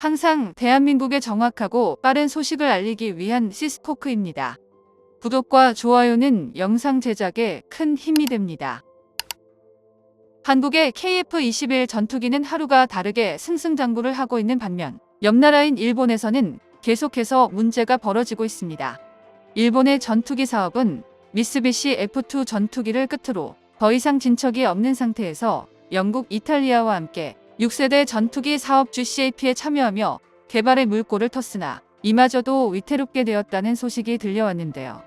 항상 대한민국의 정확하고 빠른 소식을 알리기 위한 시스코크입니다. 구독과 좋아요는 영상 제작에 큰 힘이 됩니다. 한국의 KF-21 전투기는 하루가 다르게 승승장구를 하고 있는 반면 옆 나라인 일본에서는 계속해서 문제가 벌어지고 있습니다. 일본의 전투기 사업은 미쓰비시 F2 전투기를 끝으로 더 이상 진척이 없는 상태에서 영국, 이탈리아와 함께 6세대 전투기 사업 GCAP에 참여하며 개발의 물꼬를 텄으나 이마저도 위태롭게 되었다는 소식이 들려왔는데요.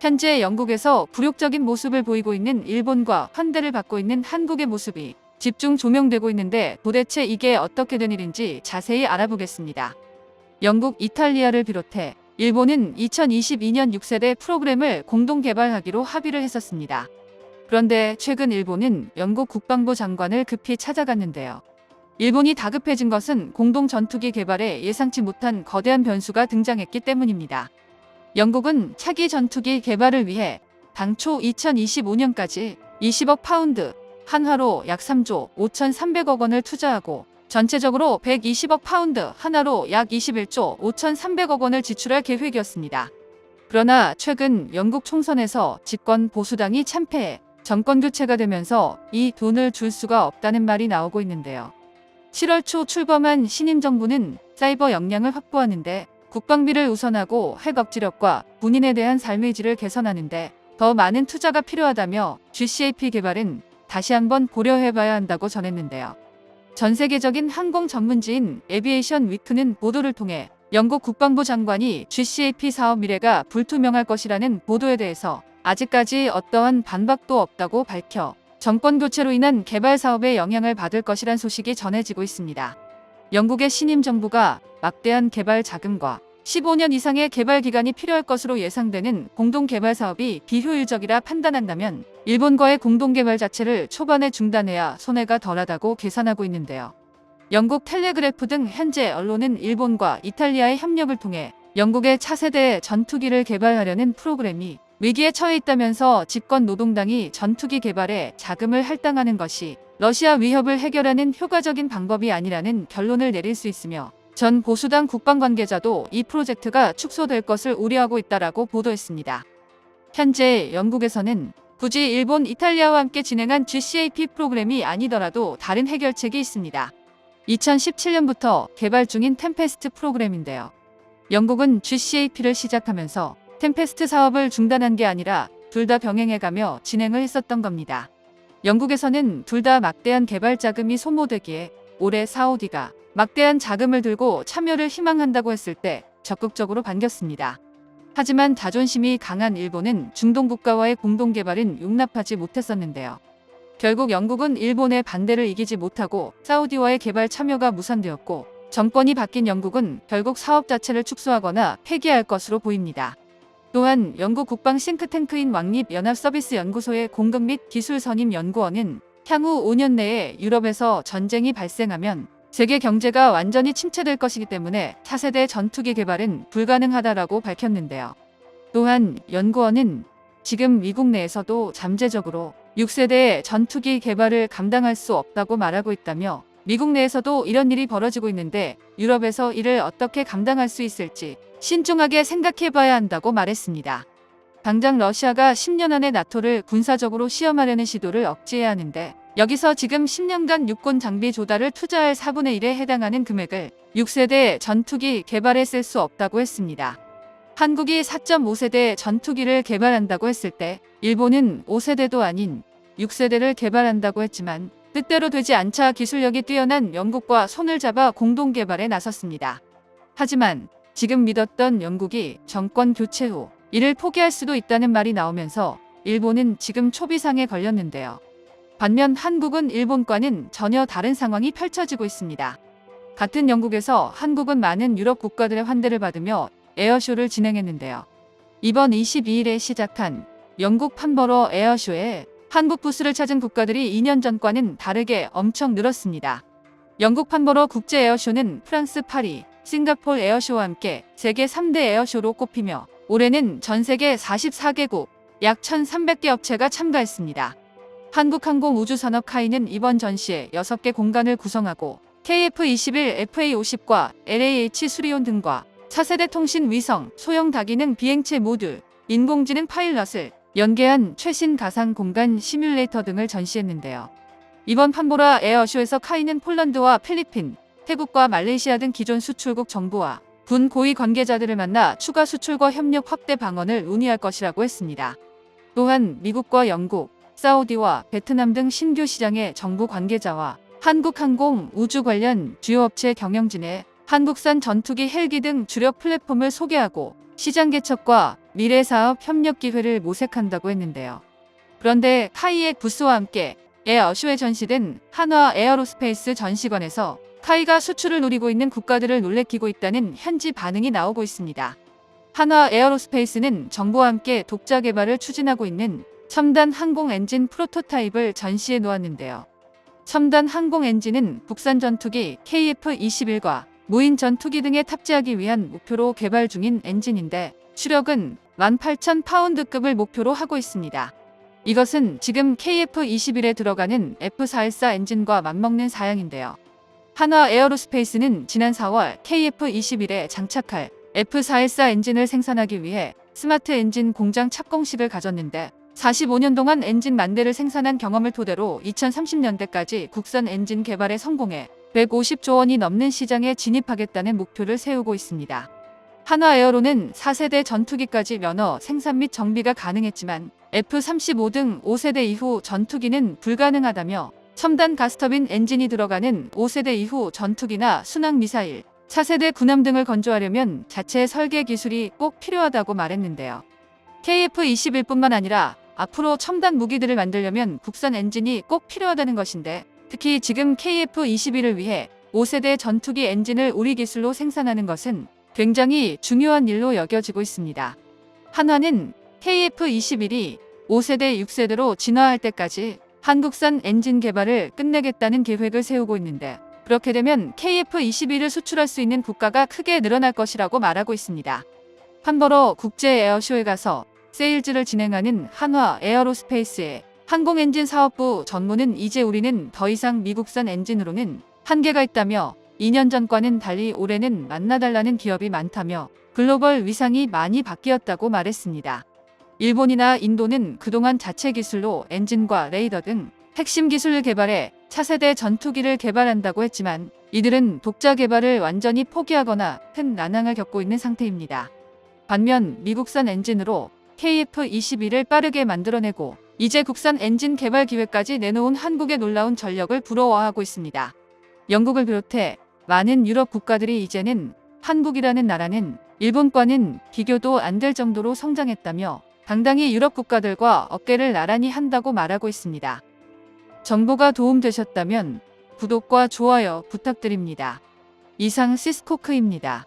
현재 영국에서 굴욕적인 모습을 보이고 있는 일본과 환대를 받고 있는 한국의 모습이 집중 조명되고 있는데 도대체 이게 어떻게 된 일인지 자세히 알아보겠습니다. 영국, 이탈리아를 비롯해 일본은 2022년 6세대 프로그램을 공동 개발하기로 합의를 했었습니다. 그런데 최근 일본은 영국 국방부 장관을 급히 찾아갔는데요. 일본이 다급해진 것은 공동 전투기 개발에 예상치 못한 거대한 변수가 등장했기 때문입니다. 영국은 차기 전투기 개발을 위해 당초 2025년까지 20억 파운드, 한화로 약 3조 5,300억 원을 투자하고 전체적으로 120억 파운드, 하나로 약 21조 5,300억 원을 지출할 계획이었습니다. 그러나 최근 영국 총선에서 집권 보수당이 참패해 정권 교체가 되면서 이 돈을 줄 수가 없다는 말이 나오고 있는데요. 7월 초 출범한 신임 정부는 사이버 역량을 확보하는데 국방비를 우선하고 핵 억지력과 군인에 대한 삶의 질을 개선하는데 더 많은 투자가 필요하다며 GCAP 개발은 다시 한번 고려해봐야 한다고 전했는데요. 전 세계적인 항공 전문지인 에비에이션 위크는 보도를 통해 영국 국방부 장관이 GCAP 사업 미래가 불투명할 것이라는 보도에 대해서 아직까지 어떠한 반박도 없다고 밝혀 정권 교체로 인한 개발 사업에 영향을 받을 것이란 소식이 전해지고 있습니다. 영국의 신임 정부가 막대한 개발 자금과 15년 이상의 개발 기간이 필요할 것으로 예상되는 공동 개발 사업이 비효율적이라 판단한다면 일본과의 공동 개발 자체를 초반에 중단해야 손해가 덜하다고 계산하고 있는데요. 영국 텔레그래프 등 현재 언론은 일본과 이탈리아의 협력을 통해 영국의 차세대 전투기를 개발하려는 프로그램이 위기에 처해 있다면서 집권 노동당이 전투기 개발에 자금을 할당하는 것이 러시아 위협을 해결하는 효과적인 방법이 아니라는 결론을 내릴 수 있으며 전 보수당 국방 관계자도 이 프로젝트가 축소될 것을 우려하고 있다라고 보도했습니다. 현재 영국에서는 굳이 일본, 이탈리아와 함께 진행한 GCAP 프로그램이 아니더라도 다른 해결책이 있습니다. 2017년부터 개발 중인 템페스트 프로그램인데요. 영국은 GCAP를 시작하면서 템페스트 사업을 중단한 게 아니라 둘 다 병행해가며 진행을 했었던 겁니다. 영국에서는 둘 다 막대한 개발 자금이 소모되기에 올해 사우디가 막대한 자금을 들고 참여를 희망한다고 했을 때 적극적으로 반겼습니다. 하지만 자존심이 강한 일본은 중동 국가와의 공동 개발은 용납하지 못했었는데요. 결국 영국은 일본의 반대를 이기지 못하고 사우디와의 개발 참여가 무산되었고 정권이 바뀐 영국은 결국 사업 자체를 축소하거나 폐기할 것으로 보입니다. 또한 영국 국방 싱크탱크인 왕립 연합서비스연구소의 공급 및 기술 선임 연구원은 향후 5년 내에 유럽에서 전쟁이 발생하면 세계 경제가 완전히 침체될 것이기 때문에 차세대 전투기 개발은 불가능하다라고 밝혔는데요. 또한 연구원은 지금 미국 내에서도 잠재적으로 6세대의 전투기 개발을 감당할 수 없다고 말하고 있다며 미국 내에서도 이런 일이 벌어지고 있는데 유럽에서 이를 어떻게 감당할 수 있을지 신중하게 생각해 봐야 한다고 말했습니다. 당장 러시아가 10년 안에 나토를 군사적으로 시험하려는 시도를 억제해야 하는데 여기서 지금 10년간 육군 장비 조달을 투자할 4분의 1에 해당하는 금액을 6세대 전투기 개발에 쓸 수 없다고 했습니다. 한국이 4.5세대 전투기를 개발한다고 했을 때 일본은 5세대도 아닌 6세대를 개발한다고 했지만 뜻대로 되지 않자 기술력이 뛰어난 영국과 손을 잡아 공동 개발에 나섰습니다. 하지만 지금 믿었던 영국이 정권 교체 후 이를 포기할 수도 있다는 말이 나오면서 일본은 지금 초비상에 걸렸는데요. 반면 한국은 일본과는 전혀 다른 상황이 펼쳐지고 있습니다. 같은 영국에서 한국은 많은 유럽 국가들의 환대를 받으며 에어쇼를 진행했는데요. 이번 22일에 시작한 영국 판버러 에어쇼에 한국 부스를 찾은 국가들이 2년 전과는 다르게 엄청 늘었습니다. 영국 판버러 국제 에어쇼는 프랑스 파리, 싱가폴 에어쇼와 함께 세계 3대 에어쇼로 꼽히며 올해는 전 세계 44개국 약 1,300개 업체가 참가했습니다. 한국항공우주산업 카이는 이번 전시에 6개 공간을 구성하고 KF-21, FA-50과 LAH 수리온 등과 차세대 통신 위성, 소형 다기능 비행체 모듈, 인공지능 파일럿을 연계한 최신 가상 공간 시뮬레이터 등을 전시했는데요. 이번 판보라 에어쇼에서 카이는 폴란드와 필리핀, 태국과 말레이시아 등 기존 수출국 정부와 군 고위 관계자들을 만나 추가 수출과 협력 확대 방안을 논의할 것이라고 했습니다. 또한 미국과 영국, 사우디와 베트남 등 신규 시장의 정부 관계자와 한국항공 우주 관련 주요 업체 경영진의 한국산 전투기 헬기 등 주력 플랫폼을 소개하고 시장 개척과 미래 사업 협력 기회를 모색한다고 했는데요. 그런데 카이의 부스와 함께 에어쇼에 전시된 한화 에어로스페이스 전시관에서 카이가 수출을 노리고 있는 국가들을 놀래키고 있다는 현지 반응이 나오고 있습니다. 한화 에어로스페이스는 정부와 함께 독자 개발을 추진하고 있는 첨단 항공 엔진 프로토타입을 전시해 놓았는데요. 첨단 항공 엔진은 국산 전투기 KF-21과 무인 전투기 등에 탑재하기 위한 목표로 개발 중인 엔진인데 추력은 18,000파운드급을 목표로 하고 있습니다. 이것은 지금 KF-21에 들어가는 F414 엔진과 맞먹는 사양인데요. 한화 에어로스페이스는 지난 4월 KF-21에 장착할 F414 엔진을 생산하기 위해 스마트 엔진 공장 착공식을 가졌는데 45년 동안 엔진 만 대를 생산한 경험을 토대로 2030년대까지 국산 엔진 개발에 성공해 150조 원이 넘는 시장에 진입하겠다는 목표를 세우고 있습니다. 한화 에어로는 4세대 전투기까지 면허, 생산 및 정비가 가능했지만 F-35 등 5세대 이후 전투기는 불가능하다며 첨단 가스터빈 엔진이 들어가는 5세대 이후 전투기나 순항미사일, 차세대 군함 등을 건조하려면 자체 설계 기술이 꼭 필요하다고 말했는데요. KF-21뿐만 아니라 앞으로 첨단 무기들을 만들려면 국산 엔진이 꼭 필요하다는 것인데 특히 지금 KF-21을 위해 5세대 전투기 엔진을 우리 기술로 생산하는 것은 굉장히 중요한 일로 여겨지고 있습니다. 한화는 KF-21이 5세대, 6세대로 진화할 때까지 한국산 엔진 개발을 끝내겠다는 계획을 세우고 있는데 그렇게 되면 KF-21을 수출할 수 있는 국가가 크게 늘어날 것이라고 말하고 있습니다. 판버러 국제 에어쇼에 가서 세일즈를 진행하는 한화 에어로스페이스의 항공엔진 사업부 전무는 이제 우리는 더 이상 미국산 엔진으로는 한계가 있다며 2년 전과는 달리 올해는 만나달라는 기업이 많다며 글로벌 위상이 많이 바뀌었다고 말했습니다. 일본이나 인도는 그동안 자체 기술로 엔진과 레이더 등 핵심 기술을 개발해 차세대 전투기를 개발한다고 했지만 이들은 독자 개발을 완전히 포기하거나 큰 난항을 겪고 있는 상태입니다. 반면 미국산 엔진으로 KF-21을 빠르게 만들어내고 이제 국산 엔진 개발 기회까지 내놓은 한국의 놀라운 전력을 부러워하고 있습니다. 영국을 비롯해 많은 유럽 국가들이 이제는 한국이라는 나라는 일본과는 비교도 안 될 정도로 성장했다며 당당히 유럽 국가들과 어깨를 나란히 한다고 말하고 있습니다. 정보가 도움되셨다면 구독과 좋아요 부탁드립니다. 이상 시스코크입니다.